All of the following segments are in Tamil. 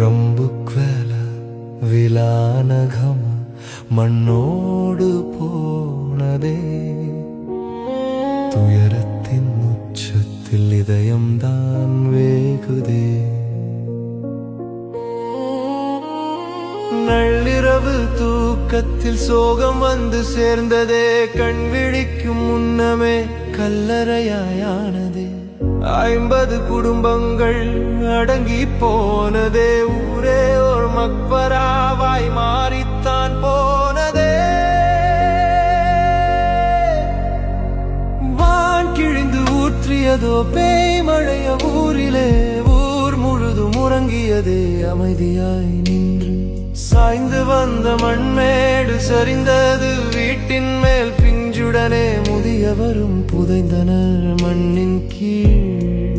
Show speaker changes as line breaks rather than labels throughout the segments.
റൊമ്പുക്വല വിലാനഘമ മണ്ണോട് പോണതേ തുയരത്തിൻ ഉച്ചത്തിൽ ഇതയം താൻ വേ வேகுதே நள்ளிரவு தூக்கத்தில் சோகம் வந்து சேர்ந்ததே கண் விழிக்கும் முன்னமே கல்லறையாயானதே. ஐம்பது குடும்பங்கள் அடங்கி போனதே ஊரே ஒரு மக்பராவாய் ஊற்றியதோ பேய் மழைய ஊரிலே ஊர் முழுதும் உறங்கியதே அமைதியாய் நின்று. சாய்ந்து வந்த மண்மேடு சரிந்தது வீட்டின் மேல் பிஞ்சுடனே முதியவரும் புதைந்தனர் மண்ணின் கீழ்.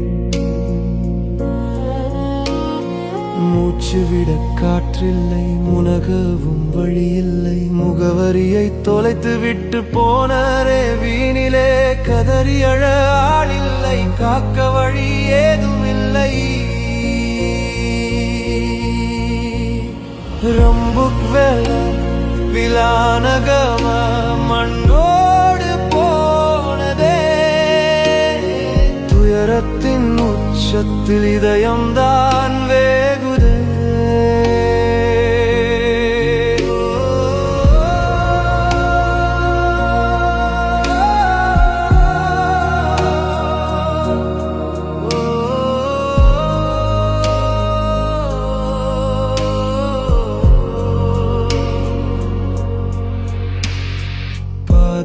மூச்சு விட காற்றில்லை முனகவும் வழியில்லை. முகவரியை தொலைத்து விட்டு போனரே வீணிலே கதறி அழ ஆளில் ரம்புக் வெள்ளம் மண்ணோடு போனதே. துயரத்தின் உச்சத்தில் இதயம்தான் வேகு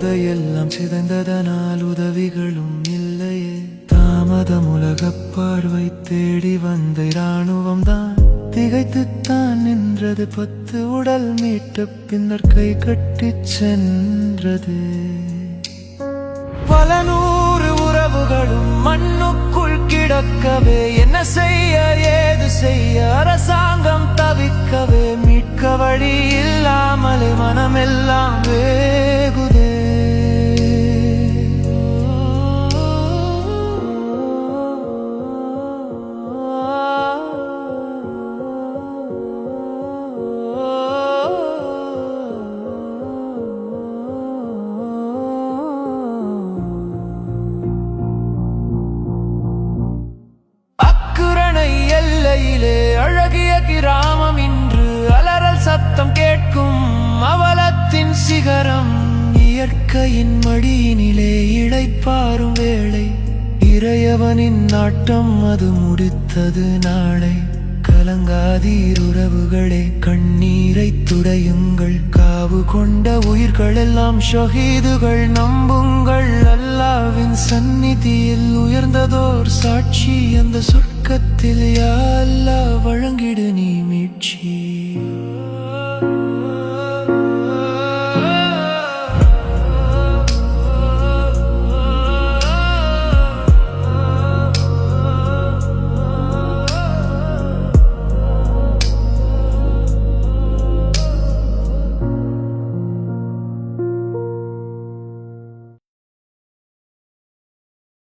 பாதையெல்லாம் சிதைந்ததனால் உதவிகளும் இல்லையே. தாமதம் உலக பார்வை தேடி வந்த இராணுவம் தான் திகைத்துத்தான் நின்றது பத்து உடல் மீட்ட பின்னர் கை கட்டி சென்றது. பல நூறு உறவுகளும் மண்ணுக்குள் கிடக்கவே என்ன செய்ய ஏது செய்ய அரசாங்கம் தவிக்கவே மீட்க வழி இல்லாமலே மனமெல்லாம் எல்லையிலே அழகிய கிராமம் இன்று அலறல் சத்தம் கேட்கும் அவலத்தின் சிகரம். இயற்கையின் மடியினிலே இளைப்பாரும் வேளை. இறையவனின் நாட்டம் அது முடித்தது நாளை. கலங்காதீர் உறவுகளே கண்ணீரை துடையுங்கள். காவு கொண்ட உயிர்களெல்லாம் ஷஹீதுகள் நம்புங்கள் அல்லாவின் சந்நிதியில் உயர்ந்ததோர் சாட்சி அந்த சொர்க்கத்தில் யா அல்லா வழங்கிடு நீ மீட்சி.